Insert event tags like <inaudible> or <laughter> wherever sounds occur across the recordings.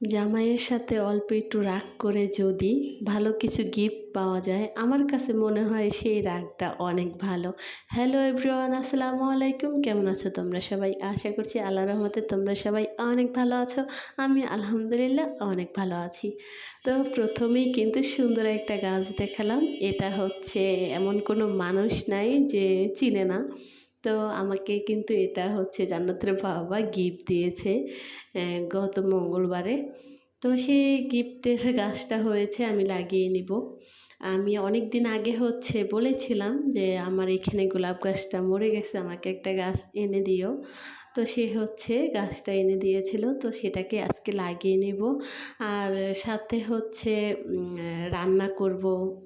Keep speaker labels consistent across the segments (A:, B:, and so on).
A: জামাইয়ের সাথে অল্প একটু রাগ করে যদি ভালো কিছু গিফট পাওয়া যায়, আমার কাছে মনে হয় সেই রাগটা অনেক ভালো। হ্যালো এভরিওয়ান আসসালামু আলাইকুম। কেমন আছো তোমরা সবাই? আশা করছি আল্লাহ রহমতে তোমরা সবাই অনেক ভালো আছো। আমি আলহামদুলিল্লাহ অনেক ভালো আছি। তো প্রথমেই কিন্তু সুন্দর একটা গাছ দেখালাম। এটা হচ্ছে এমন কোনো মানুষ নাই যে চিনে না। তো আমাকে কিন্তু এটা হচ্ছে জান্নাতের বাবা গিফট দিয়েছে গত মঙ্গলবারে। তো সেই গিফটের গাছটা হয়েছে, আমি লাগিয়ে নিব। আমি অনেক দিন আগে হচ্ছে বলেছিলাম যে, আমার এখানে গোলাপ গাছটা মরে গেছে, আমাকে একটা গাছ এনে দিও। তো সে হচ্ছে গাছটা এনে দিয়েছিল, তো সেটাকে আজকে লাগিয়ে নেব। আর সাথে হচ্ছে রান্না করব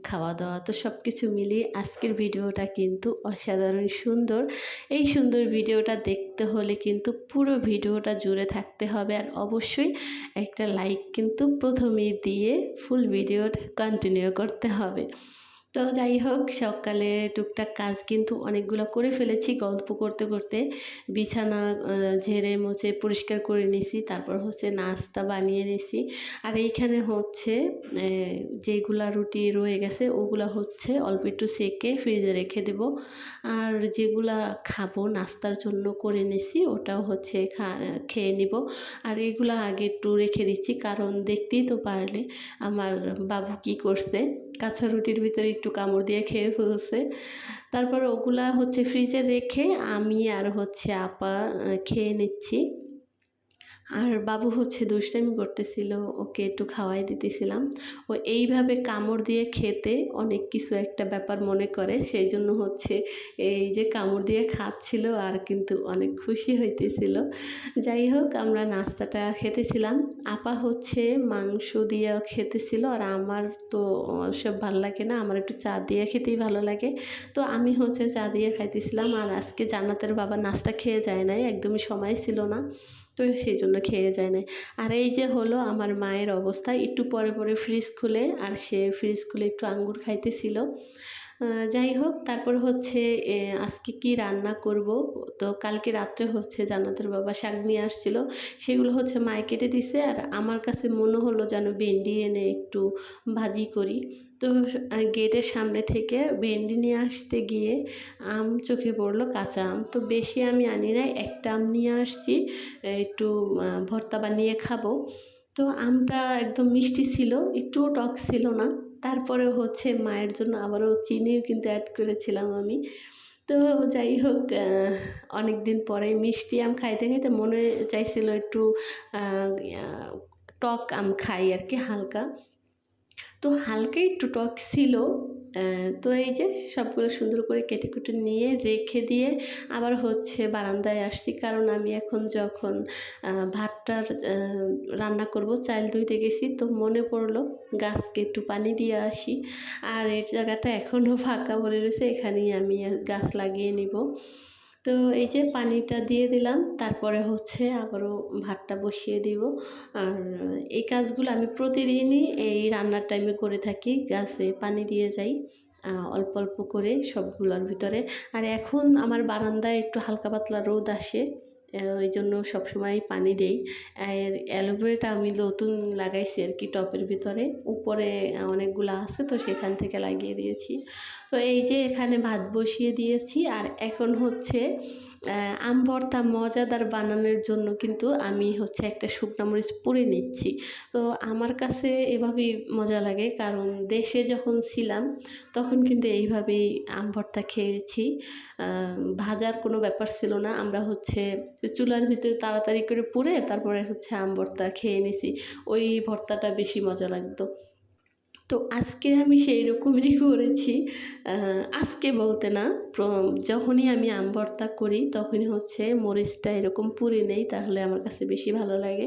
A: খাওয়া দাওয়া তো সব কিছু মিলিয়ে আজকের ভিডিওটা কিন্তু অসাধারণ সুন্দর। এই সুন্দর ভিডিওটা দেখতে হলে কিন্তু পুরো ভিডিওটা জুড়ে থাকতে হবে আর অবশ্যই একটা লাইক কিন্তু প্রথমেই দিয়ে ফুল ভিডিওটা কন্টিনিউ করতে হবে। তো যাই হোক, সকালে টুকটাক কাজ কিন্তু অনেকগুলো করে ফেলেছি গল্প করতে করতে। বিছানা ঝেড়ে মুছে পরিষ্কার করে নিছি, তারপর হচ্ছে নাস্তা বানিয়ে নিছি। আর এইখানে হচ্ছে যেগুলা রুটি রয়ে গেছে, ওগুলা হচ্ছে অল্প একটু সেকে ফ্রিজে রেখে দেব। আর যেগুলা খাব নাস্তার জন্য করে নিছি, ওটাও হচ্ছে খেয়ে নিব। আর এগুলা আগে একটু রেখে দিচ্ছি, কারণ দেখতেই তো পারলে আমার বাবু কি করছে। কাঁচা রুটির ভিতরে একটু কামড় দিয়ে খেয়ে ফেলছে। তারপর ওগুলা হচ্ছে ফ্রিজে রেখে আমি আর হচ্ছে আপা খেয়ে নিচ্ছি। আর বাবু হচ্ছে দুষ্টামি করতেছিল, ওকে একটু খাওয়াই দিতেছিলাম। ও এইভাবে কামড় দিয়ে খেতে অনেক কিছু একটা ব্যাপার মনে করে সেই জন্য হচ্ছে এই যে কামড় দিয়ে খাচ্ছিল আর কিন্তু অনেক খুশি হইতেছিল। যাই হোক, আমরা নাস্তাটা খেতেছিলাম। আপা হচ্ছে মাংস দিয়ে খেতেছিল আর আমার তো সব ভালো লাগে না, আমার একটু চা দিয়ে খেতেই ভালো লাগে। তো আমি হচ্ছে চা দিয়ে খাইতেছিলাম আর আজকে জান্নাতের বাবা নাস্তা খেয়ে যায় নাই, একদমই সময় ছিল না। তো সেই জন্য খেয়ে যায় না আর এই যে হলো আমার মায়ের অবস্থা, একটু পরে পরে ফ্রিজ খুলে, আর সে ফ্রিজ খুলে একটু আঙ্গুর খাইতেছিল। যাই হোক, তারপর হচ্ছে আজকে কি রান্না করব? তো কালকে রাত্রে হচ্ছে জান্নাতের বাবা শাক নিয়ে আসছিল। সেগুলো হচ্ছে মায়ে কেটে দিছে, আর আমার কাছে মনে হলো যেন ভেন্ডি এনে একটু ভাজি করি। তো গেটের সামনে থেকে ভেন্ডি নিয়ে আসতে গিয়ে আম চোখে পড়ল কাঁচা আম। তো বেশি আমি আনি নাই, একটা আম নিয়ে আসছি একটু ভর্তা বানিয়ে খাব। তো আমটা একদম মিষ্টি ছিল, একটুও টক ছিল না। তারপরে হচ্ছে মায়ের জন্য আবারও চিনিও কিন্তু অ্যাড করেছিলাম আমি। তো যাই হোক অনেক দিন পরে মিষ্টি আম খাইতে খাইতে মনে চাইছিল একটু টক আম খাই আর কি, হালকা। তো হালকা একটু টক ছিল তো এই যে সবগুলো সুন্দর করে কেটে কুটে নিয়ে রেখে দিয়ে আবার হচ্ছে বারান্দায় আসছি। কারণ আমি এখন যখন ভাতটার রান্না করব চাল ধুইতে গেছি, তো মনে পড়ল গাছকে একটু পানি দিয়ে আসি। আর এর জায়গাটা এখনও ফাঁকা পড়ে রয়েছে, এখানেই আমি গাছ লাগিয়ে নিব। তো এই যে পানিটা দিয়ে দিলাম, তারপরে হচ্ছে আবারও ভাতটা বসিয়ে দিব। আর এই কাজগুলো আমি প্রতিদিনই এই রান্নার টাইমে করে থাকি গাছে পানি দিয়ে যাই অল্প অল্প করে সবগুলোর ভিতরে। আর এখন আমার বারান্দায় একটু হালকা পাতলা রোদ আসে। ওই জন্য সবসময় পানি দেই। আর অ্যালোভেরাটা আমি নতুন লাগাইছি আর কি টপের ভিতরে। উপরে অনেকগুলো আছে তো সেখান থেকে লাগিয়ে দিয়েছি। তো এই যে এখানে ভাত বসিয়ে দিয়েছি আর এখন হচ্ছে আম ভর্তা মজাদার বানানোর জন্য কিন্তু আমি হচ্ছে একটা শুকনো মরিচ পুড়ে নিচ্ছি। তো আমার কাছে এভাবেই মজা লাগে, কারণ দেশে যখন ছিলাম তখন কিন্তু এইভাবেই আম ভর্তা খেয়েছি। ভাজার কোনো ব্যাপার ছিল না, আমরা হচ্ছে চুলার ভিতরে তাড়াতাড়ি করে পুড়ে তারপরে হচ্ছে আম ভর্তা খেয়ে নিছি। ওই ভর্তাটা বেশি মজা লাগতো। তো আজকে আমি সেই রকমই করেছি। আজকে বলতে না যখনই আমি আম ভর্তা করি তখনই হচ্ছে মরিচটা এরকম পুড়ে নেই, তাহলে আমার কাছে বেশি ভালো লাগে।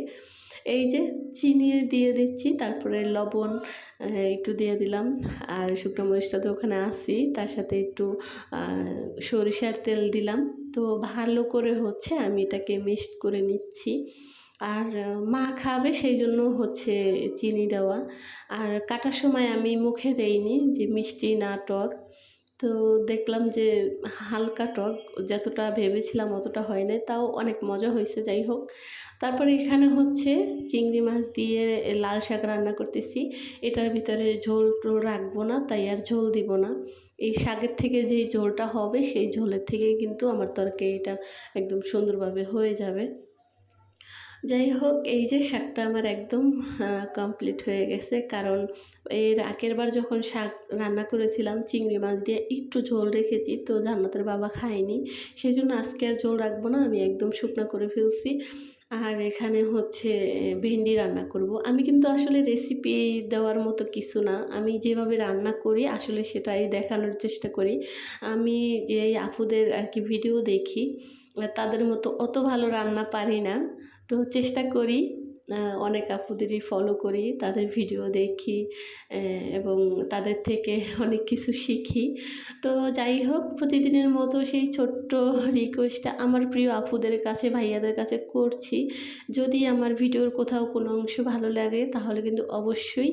A: এই যে চিনি দিয়ে দিচ্ছি, তারপরে লবণ একটু দিয়ে দিলাম। আর শুকনো মরিচটা তো ওখানে আসি তার সাথে একটু সরিষার তেল দিলাম। তো ভালো করে হচ্ছে আমি এটাকে মিক্সড করে নিচ্ছি। আর মা খাবে সেই জন্য হচ্ছে চিনি দেওয়া। আর কাটার সময় আমি মুখে দেইনি যে মিষ্টি না টক। তো দেখলাম যে হালকা টক, যতটা ভেবেছিলাম অতটা হয় না তাও অনেক মজা হয়েছে, যাই হোক। তারপরে এখানে হচ্ছে চিংড়ি মাছ দিয়ে লাল শাক রান্না করতেছি। এটার ভিতরে ঝোল টোল রাখব না, তাই আর ঝোল দিব না। এই শাকের থেকে যেই ঝোলটা হবে, সেই ঝোলের থেকে কিন্তু আমার তরকারিটা একদম সুন্দরভাবে হয়ে যাবে। যাই হোক এই যে শাকটা আমার একদম কমপ্লিট হয়ে গেছে। কারণ এর আগের বার যখন শাক রান্না করেছিলাম, চিংড়ি মাছ দিয়ে একটু ঝোল রেখেছি, তো জান্নাতের বাবা খায়নি। সেই জন্য আজকে আর ঝোল রাখব না, আমি একদম শুকনো করে ফেলছি। আর এখানে হচ্ছে ভেন্ডি রান্না করব। আমি কিন্তু আসলে রেসিপি দেওয়ার মতো কিছু না। আমি যেভাবে রান্না করি, আসলে সেটাই দেখানোর চেষ্টা করি। আমি যে আপুদের আর কি ভিডিও দেখি, তাদের মতো অত ভালো রান্না পারি না। তো চেষ্টা করি অনেক আপুদেরই ফলো করি, তাদের ভিডিও দেখি এবং তাদের থেকে <laughs> অনেক কিছু শিখি। তো যাই হোক, প্রতিদিনের মতো সেই ছোট্ট রিকোয়েস্টটা আমার প্রিয় আপুদের কাছে, ভাইয়াদের কাছে করছি। যদি আমার ভিডিওর কোথাও কোনো অংশ ভালো লাগে, তাহলে কিন্তু অবশ্যই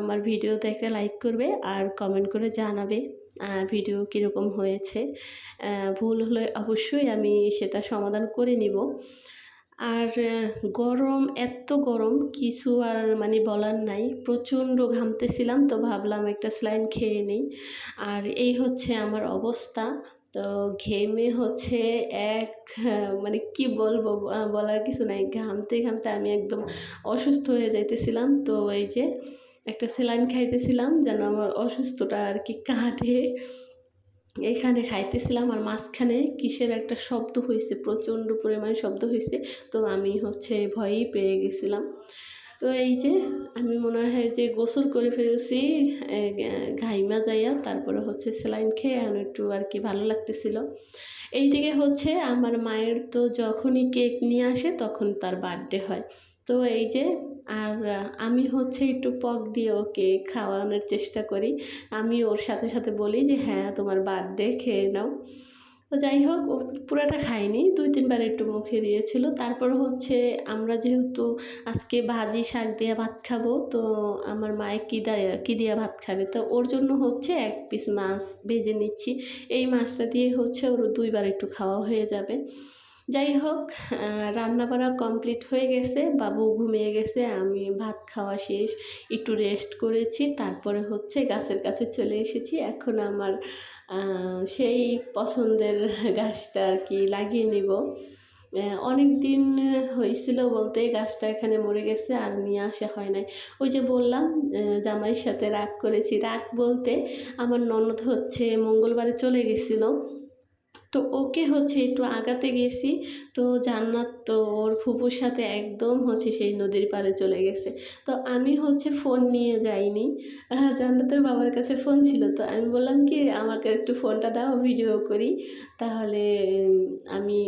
A: আমার ভিডিওতে একটা লাইক করবে আর কমেন্ট করে জানাবে ভিডিও কীরকম হয়েছে। ভুল হলে অবশ্যই আমি সেটা সমাধান করে নিব। আর গরম এত গরম, কিছু আর মানে বলার নাই। প্রচণ্ড ঘামতেছিলাম, তো ভাবলাম একটা স্লাইন খেয়ে নিই। আর এই হচ্ছে আমার অবস্থা। তো ঘেমে হচ্ছে এক মানে কি বলব বলার কিছু নাই। ঘামতে ঘামতে আমি একদম অসুস্থ হয়ে যাইতেছিলাম। তো এই যে একটা স্যালাইন খাইতেছিলাম, যেন আমার অসুস্থটা আর কি কাটে। এখানে খাইতেছিলাম আর মাঝখানে কিসের একটা শব্দ হয়েছে প্রচণ্ড পরিমাণে শব্দ হয়েছে তো আমি হচ্ছে ভয়েই পেয়ে গেছিলাম। তো এই যে আমি মনে হয় যে গোসল করে ফেলছি ঘাইমা যাইয়া তারপরে হচ্ছে স্যালাইন খেয়ে আমি একটু আর কি ভালো লাগতেছিল। এইদিকে হচ্ছে আমার মায়ের তো যখনই কেক নিয়ে আসে তখন তার বার্থডে হয়। তো এই যে আর আমি হচ্ছে একটু পক দিয়ে ওকে খাওয়ানোর চেষ্টা করি। আমি ওর সাথে সাথে বলি যে হ্যাঁ তোমার বার্থডে, খেয়ে নাও। তো যাই হোক, ও পুরাটা খাইনি দুই তিনবার একটু মুখে দিয়েছিল। তারপর হচ্ছে আমরা যেহেতু আজকে ভাজি, শাক দিয়ে ভাত খাব, তো আমার মায়ে কী দেয় কী দিয়ে ভাত খাবে। তো ওর জন্য হচ্ছে এক পিস মাছ ভেজে নিচ্ছি। এই মাছটা দিয়ে হচ্ছে ওর দুইবার একটু খাওয়া হয়ে যাবে। যাই হোক রান্না বান্না কমপ্লিট হয়ে গেছে, বাবু ঘুমিয়ে গেছে, আমি ভাত খাওয়া শেষ, একটু রেস্ট করেছি, তারপরে হচ্ছে গাছের কাছে চলে এসেছি। এখন আমার সেই পছন্দের গাছটা আর কি লাগিয়ে নিব। অনেক দিন হয়েছিল বলতে গাছটা এখানে মরে গেছে, আর নিয়ে আসা হয় নাই। ওই যে বললাম জামাইয়ের সাথে রাগ করেছি। রাগ বলতে আমার ননদ হচ্ছে মঙ্গলবারে চলে গেছিল। তো ওকে হচ্ছে একটু আগাতে গেছি। তো জান্নাত তো ওর ফুপুর সাথে একদম হচ্ছে সেই নদীর পাড়ে চলে গেছে। তো আমি হচ্ছে ফোন নিয়ে যাইনি। হ্যাঁ জান্নাতের বাবার কাছে ফোন ছিল। তো আমি বললাম কি, আমাকে একটু ফোনটা দাও, ভিডিও করি। তাহলে আমি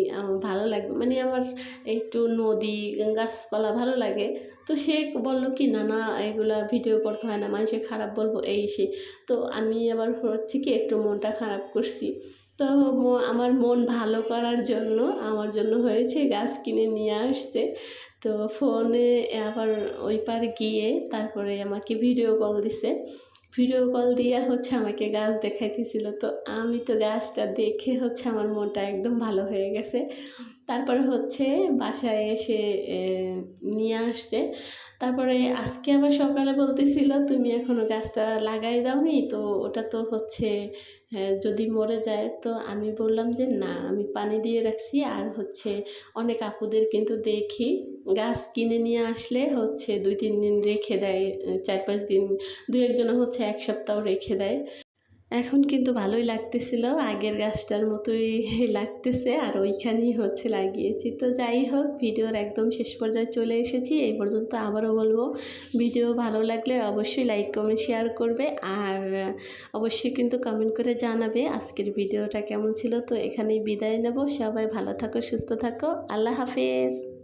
A: ভালো লাগবে। মানে আমার একটু নদী, গাছপালা ভালো লাগে। তো সে বলল কি, না না, এগুলা ভিডিও করতে হয় না। মানুষের খারাপ বলব, এই সে। তো আমি আবার হচ্ছে কি, একটু মনটা খারাপ করছি। তো আমার মন ভালো করার জন্য, আমার জন্য হয়েছে গাছ কিনে নিয়ে আসছে। তো ফোনে আবার ওই পার গিয়ে তারপরে আমাকে ভিডিও কল দিছে। ভিডিও কল দিয়ে হচ্ছে আমাকে গাছ দেখাইতেছিল। তো আমি তো গাছটা দেখে হচ্ছে আমার মনটা একদম ভালো হয়ে গেছে। তারপরে হচ্ছে বাসায় এসে নিয়ে আসছে। তারপরে আজকে আবার সকালে বলতেছিল, তুমি এখনও গাছটা লাগাই দাওনি, তো ওটা তো হচ্ছে যদি মরে যায়। তো আমি বললাম যে, না, আমি পানি দিয়ে রাখছি। আর হচ্ছে অনেক আপুদের কিন্তু দেখি, গাছ কিনে নিয়ে আসলে হচ্ছে দুই, তিন দিন রেখে দেয় চার, পাঁচ দিন দু একজন হচ্ছে এক সপ্তাহ রেখে দেয়। এখন কিন্তু ভালোই লাগতেছিল, আগের গাছটার মতোই <laughs> লাগতেছে আর ওইখানেই হচ্ছে লাগিয়েছি। তো যাই হোক, ভিডিওর একদম শেষ পর্যায়ে চলে এসেছি, এই পর্যন্ত আবারও বলব, ভিডিও ভালো লাগলে অবশ্যই লাইক কমেন্ট শেয়ার করবে আর অবশ্যই কিন্তু কমেন্ট করে জানাবে আজকের ভিডিওটা কেমন ছিল। তো এখানেই বিদায় নেব, সবাই ভালো থাকো, সুস্থ থাকো, আল্লাহ হাফেজ।